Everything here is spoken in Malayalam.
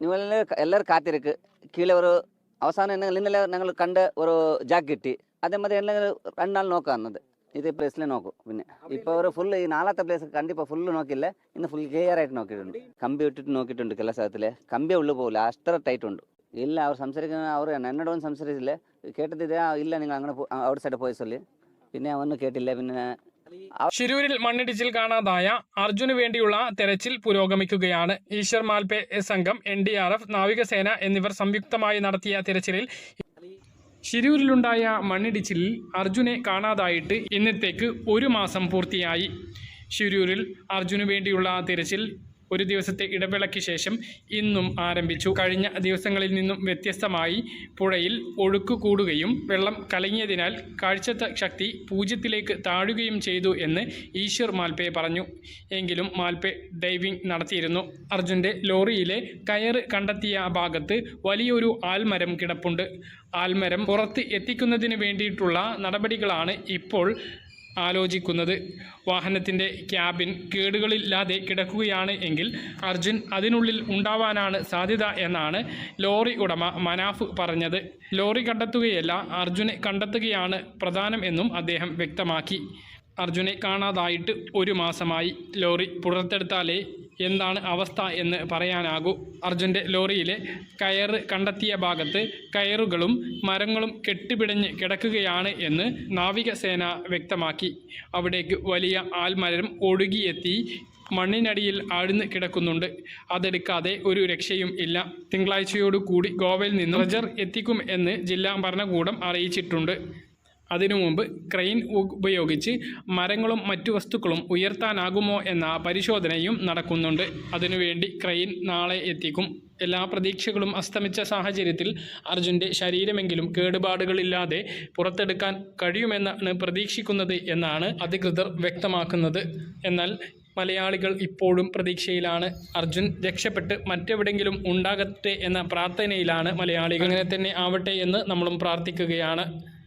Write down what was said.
ನೀವೆಲ್ಲ ಎಲ್ಲರೂ ಕಾತಿರಕ್ಕೆ ಕೀಳೇ ಅವರು അവസാനം എന്നെ നിന്നെല്ലാം ഞങ്ങൾ കണ്ട് ഒരു ജാക്കറ്റ്. അതേമാതിരി എല്ലാം രണ്ടാൾ നോക്കാം എന്നത് ഇത് പ്ലേസിലെ നോക്കും. പിന്നെ ഇപ്പോൾ ഒരു ഫുൾ ഈ നാലാമത്തെ പ്ലേസ് കണ്ടിപ്പോൾ ഫുള്ള് നോക്കില്ല ഇന്ന് ഫുൾ ക്ലിയർ ആയിട്ട് നോക്കിയിട്ടുണ്ട്. കമ്പി ഇട്ടിട്ട് നോക്കിയിട്ടുണ്ട് കല സ്ഥലത്തിലെ. കമ്പി ഉള്ളു പോകില്ല അത്ര ടൈറ്റ് ഉണ്ട്. ഇല്ല അവർ സംസാരിക്കുന്ന അവർ എന്നോട് ഒന്നും സംസാരിച്ചില്ല. കേട്ടത് ഇതാ ഇല്ല നിങ്ങൾ അങ്ങനെ ഔട്ട് സൈഡ് പോയി ചൊല്ലി. പിന്നെ ഒന്നും കേട്ടില്ല. പിന്നെ ഷിരൂരിൽ മണ്ണിടിച്ചിൽ കാണാതായ അർജുന് വേണ്ടിയുള്ള തെരച്ചിൽ പുരോഗമിക്കുകയാണ്. ഈശ്വർ മാൽപെ സംഘം എൻ ഡി ആർ എഫ് നാവികസേന എന്നിവർ സംയുക്തമായി നടത്തിയ തിരച്ചിലിൽ ശിരൂരിലുണ്ടായ മണ്ണിടിച്ചിലിൽ അർജുനെ കാണാതായിട്ട് ഇന്നത്തേക്ക് ഒരു മാസം പൂർത്തിയായി. ശിരൂരിൽ അർജുനു വേണ്ടിയുള്ള തിരച്ചിൽ ഒരു ദിവസത്തെ ഇടവേളയ്ക്ക് ശേഷം ഇന്നും ആരംഭിച്ചു. കഴിഞ്ഞ ദിവസങ്ങളിൽ നിന്നും വ്യത്യസ്തമായി പുഴയിൽ ഒഴുക്ക് കൂടുകയും വെള്ളം കലങ്ങിയതിനാൽ കാഴ്ചത്ത ശക്തി പൂജ്യത്തിലേക്ക് താഴുകയും ചെയ്തു എന്ന് ഈശ്വർ മാൽപെ പറഞ്ഞു. എങ്കിലും മാൽപെ ഡൈവിംഗ് നടത്തിയിരുന്നു. അർജുന്റെ ലോറിയിലെ കയറ് കണ്ടെത്തിയ ഭാഗത്ത് വലിയൊരു ആൽമരം കിടപ്പുണ്ട്. ആൽമരം പുറത്ത് എത്തിക്കുന്നതിന് വേണ്ടിയിട്ടുള്ള നടപടികളാണ് ഇപ്പോൾ ആലോചിക്കുന്നത്. വാഹനത്തിന്റെ ക്യാബിൻ കേടുകളില്ലാതെ കിടക്കുകയാണ് എങ്കിൽ അർജുൻ അതിനുള്ളിൽ ഉണ്ടാവാനാണ് സാധ്യത എന്നാണ് ലോറി ഉടമ മനാഫ് പറഞ്ഞത്. ലോറി കണ്ടെത്തുകയല്ല അർജുനെ കണ്ടെത്തുകയാണ് പ്രധാനം എന്നും അദ്ദേഹം വ്യക്തമാക്കി. അർജുനെ കാണാതായിട്ട് ഒരു മാസമായി. ലോറി പുറത്തെടുത്താലേ എന്താണ് അവസ്ഥ എന്ന് പറയാനാകൂ. അർജുന്റെ ലോറിയിലെ കയറ് കണ്ടെത്തിയ ഭാഗത്ത് കയറുകളും മരങ്ങളും കെട്ടിപിടഞ്ഞ് കിടക്കുകയാണ് എന്ന് നാവികസേന വ്യക്തമാക്കി. അവിടേക്ക് വലിയ ആൽമരം ഒഴുകിയെത്തി മണ്ണിനടിയിൽ ആഴ്ന്ന് കിടക്കുന്നുണ്ട്. അതെടുക്കാതെ ഒരു രക്ഷയും ഇല്ല. തിങ്കളാഴ്ചയോടു കൂടി ഗോവയിൽ നിന്ന് റജർ എത്തിക്കും എന്ന് ജില്ലാ ഭരണകൂടം അറിയിച്ചിട്ടുണ്ട്. അതിനു മുമ്പ് ക്രെയിൻ ഉപയോഗിച്ച് മരങ്ങളും മറ്റു വസ്തുക്കളും ഉയർത്താനാകുമോ എന്ന പരിശോധനയും നടക്കുന്നുണ്ട്. അതിനുവേണ്ടി ക്രെയിൻ നാളെ എത്തിക്കും. എല്ലാ പ്രതീക്ഷകളും അസ്തമിച്ച സാഹചര്യത്തിൽ അർജുന്റെ ശരീരമെങ്കിലും കേടുപാടുകളില്ലാതെ പുറത്തെടുക്കാൻ കഴിയുമെന്നാണ് പ്രതീക്ഷിക്കുന്നത് എന്നാണ് അധികൃതർ വ്യക്തമാക്കുന്നത്. എന്നാൽ മലയാളികൾ ഇപ്പോഴും പ്രതീക്ഷയിലാണ്. അർജുൻ രക്ഷപ്പെട്ട് മറ്റെവിടെങ്കിലും ഉണ്ടാകട്ടെ എന്ന പ്രാർത്ഥനയിലാണ് മലയാളികൾ. അങ്ങനെ തന്നെ ആവട്ടെ എന്ന് നമ്മളും പ്രാർത്ഥിക്കുകയാണ്.